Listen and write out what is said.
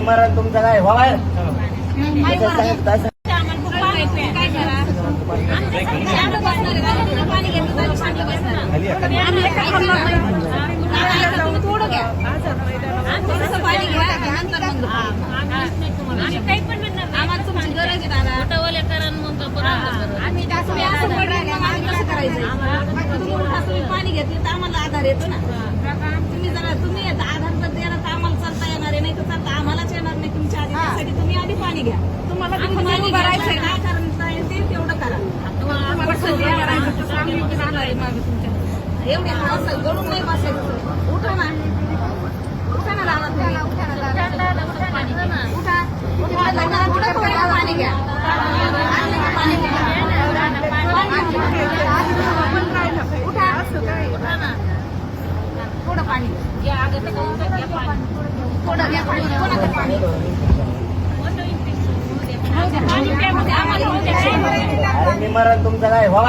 मरण तुमचं काय व्हा बाहेर? घेतलं तर आम्हाला आधार येतो ना. तुम्ही जरा तुम्ही पाणी घ्या. तुम्हाला भरायचं काय करायचं आहे ते तेवढं करा. एवढे असं गळून नाही बसायचं. उठा ना. उठा ना दादा तुम्ही. उठा उठा लग्नाला पुढे थोडं पाणी घ्या. पाणी घ्या उठा उठा ना थोडं पाणी. घ्या थोडं घ्या पाणी कोणाचं पाणी आम्हाला अरे मी मरण तुमचं काय व्हा